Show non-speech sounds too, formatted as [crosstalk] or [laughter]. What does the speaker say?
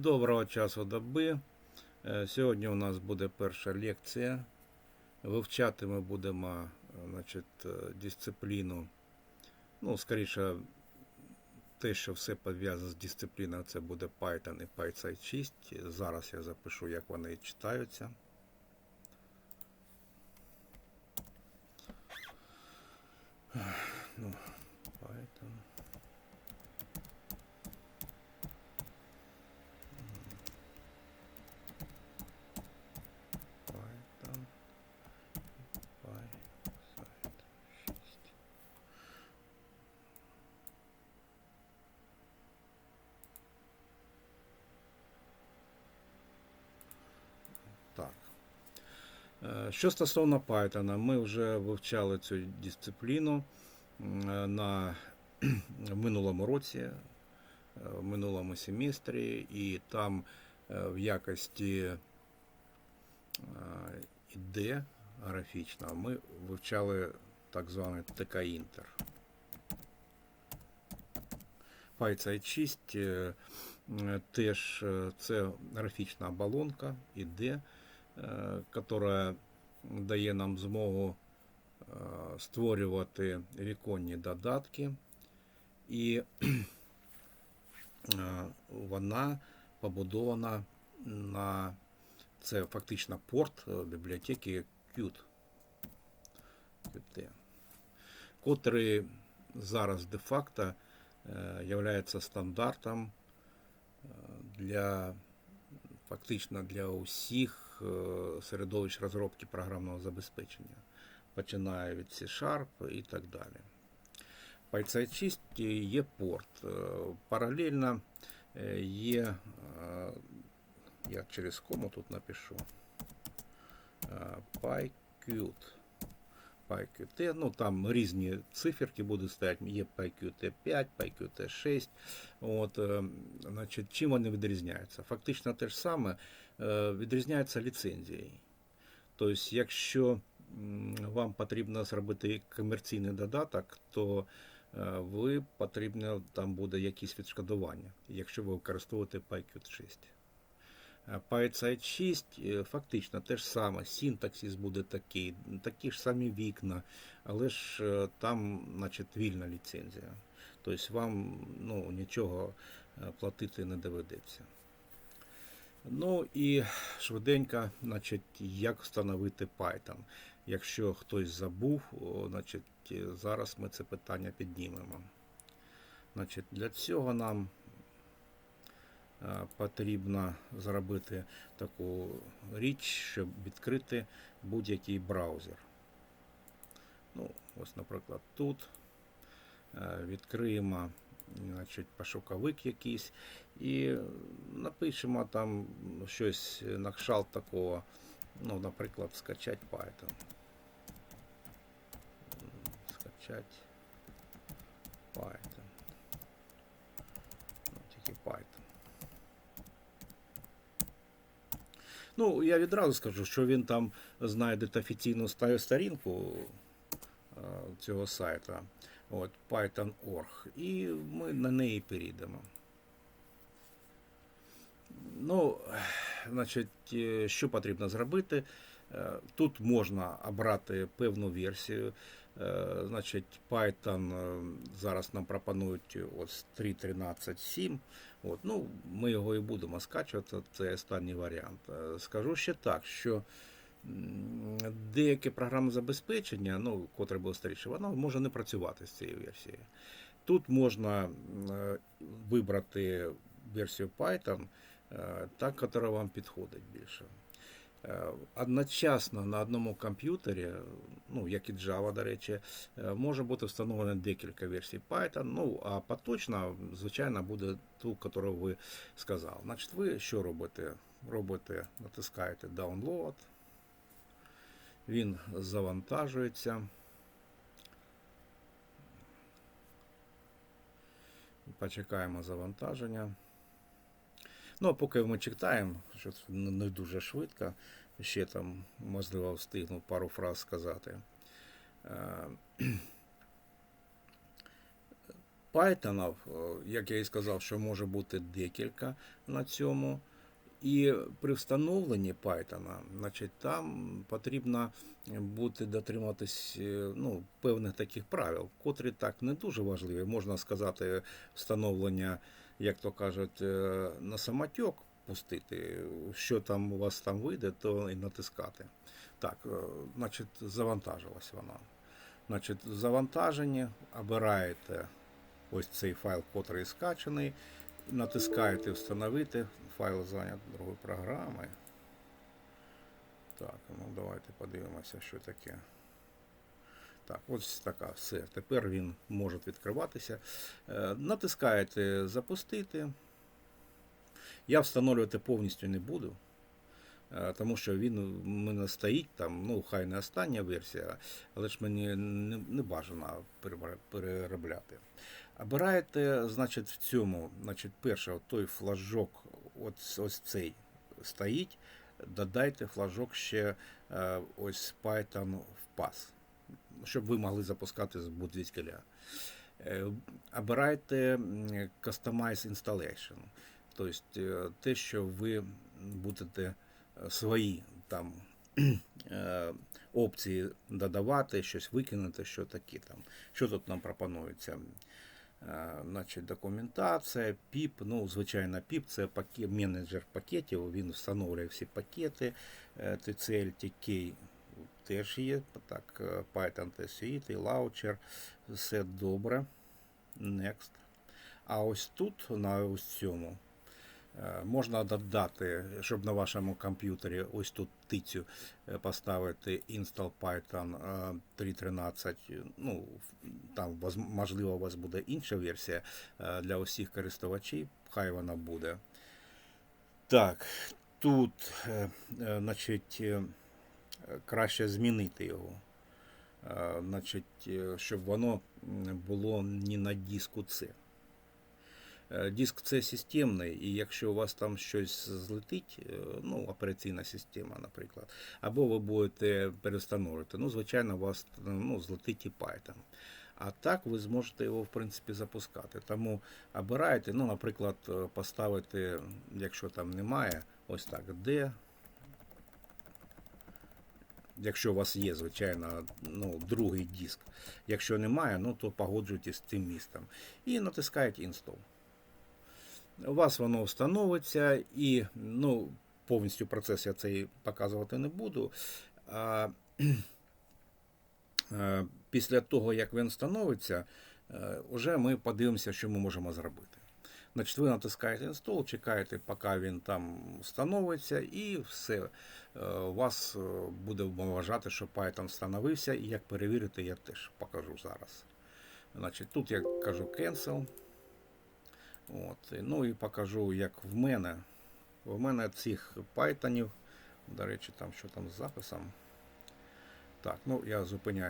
Доброго часу доби. Е, Сьогодні у нас буде перша лекція. Вивчати ми будемо е, значить, е, дисципліну. Ну, скоріше, те, що все пов'язане з дисципліною, це буде Python і PySite 6. Зараз я запишу, як вони читаються. Ну, Python. Python. PySite 6. Так. Е, Що стосовно Python, ми вже вивчали цю дисципліну на в [clears throat] минулому році, е, в минулому семестрі, і там е, в якості е, іде графічна, ми вивчали так званий ТК Інтер. PySite 6 е, теж е, це графічна оболонка, іде, яка дає нам змогу е, створювати віконні додатки, і е, вона побудована на це фактично порт е, бібліотеки Qt, Qt, котрий зараз де-факто е, являється стандартом е, для фактично для усіх е, середовищ розробки програмного забезпечення, починає від C-Sharp і так далі. PySite 6 є порт. Е, Паралельно е, є, е, я через кому тут напишу, е, PyQt. PQT. Ну там різні циферки будуть стояти. Є PQT5, PQT6. От, е, значить, Чим вони відрізняються? Фактично те ж саме е, відрізняються ліцензією. Тобто, якщо вам потрібно зробити комерційний додаток, то е, ви потрібно там буде якісь відшкодування, якщо ви використовуєте PQT6. Е, PySide 6 е, фактично те ж саме. Синтаксис буде такий, такі ж самі вікна, але ж е, там значить, вільна ліцензія. Тобто вам ну, нічого платити не доведеться. Ну і швиденько, значить, як встановити Python. Якщо хтось забув, значить, зараз ми це питання піднімемо. Значить, Для цього нам потрібно зробити таку річ, щоб відкрити будь-який браузер. Ну, ось, наприклад, тут е, відкриємо значить, пошуковик якийсь і напишемо там щось на кшталт такого, ну, наприклад, скачать Python. Скачать Python. Ну, тільки Python. Ну, я відразу скажу, що він там знайде офіційну сторінку е, цього сайту, от, Python.org, і ми на неї перейдемо. Ну, значить, е, що потрібно зробити? Е, Тут можна обрати певну версію. Е, Значить, Python е, зараз нам пропонують ось 3.13.7. От, ну, ми його і будемо скачувати, це останній варіант. Е, Скажу ще так, що м, деяке програмне забезпечення, ну, котре було старіше, воно може не працювати з цією версією. Тут можна вибрати версію Python, та, яка вам підходить більше. Е, Одночасно на одному комп'ютері, ну як і Java, до речі, е, може бути встановлено декілька версій Python. Ну а поточна, звичайно, буде ту, яку ви сказали. Значить, ви що робите? Робите, натискаєте Download, він завантажується. Почекаємо завантаження. Ну, а поки ми читаємо, що це не дуже швидко, ще там, можливо, встигну пару фраз сказати. [clears throat] Е, як я і сказав, що може бути декілька на цьому. І при встановленні Python, значить, там потрібно бути дотримуватись е, ну, певних таких правил, котрі так не дуже важливі. Можна сказати, встановлення, як то кажуть, е, на самотек пустити, що там у вас там вийде, то і натискати. Так, е, значить, завантажилась вона. Значить, завантажені, обираєте ось цей файл, котрий скачаний, натискаєте встановити, файл зайнят другою програмою. Так, ну давайте подивимося, що таке. Так, ось така все. Тепер він може відкриватися. Е, Натискаєте запустити. Я встановлювати повністю не буду. е, Тому що він у мене стоїть там, ну хай не остання версія, але ж мені не, бажано переробляти. Обираєте, значить, в цьому, значить, перше, той флажок, ось, ось цей стоїть. Додайте флажок ще е, ось Python в PAS, щоб ви могли запускати з будь-звідкиля. Е, Обирайте Customize Installation, тобто е, те, що ви будете е, свої там [clears throat] опції додавати, щось викинути, що такі там. Що тут нам пропонується? Значить, документація, PIP, ну, звичайно, PIP це пакет, менеджер пакетів, він встановлює всі пакети, TCL, TK теж є, так, е, Python TSUIT, Launcher, все добре. Next. А ось тут, на ось цьому, е, можна додати, щоб на вашому комп'ютері ось тут тицю е, поставити install Python е, 3.13. Ну, там можливо у вас буде інша версія для усіх користувачів, хай вона буде. Так, тут, значить, краще змінити його. Е, Значить, е, щоб воно було не на диску. Е, Диск це системний, і якщо у вас там щось злетить, е, ну, операційна система, наприклад, або ви будете перестановлювати, ну, звичайно, у вас ну, злетить і Python. А так ви зможете його, в принципі, запускати. Тому обираєте, ну, наприклад, е, поставити, якщо там немає, ось так, D. Якщо у вас є, звичайно, ну, другий диск. Якщо немає, ну то погоджуйтесь з цим містом. І натискаєте Install. У вас воно встановиться і ну, повністю процес я цей показувати не буду. А, [clears throat] е, після того, як він встановиться, е, вже ми подивимося, що ми можемо зробити. Значить, ви натискаєте Install, чекаєте, поки він там встановиться, і все. Е, вас е, буде вважати, що Python встановився, і як перевірити, я теж покажу зараз. Значить, тут я кажу Cancel. От, ну і покажу, як в мене. В мене цих Pythonів, до речі, там що там з записом. Так, ну я зупиняю.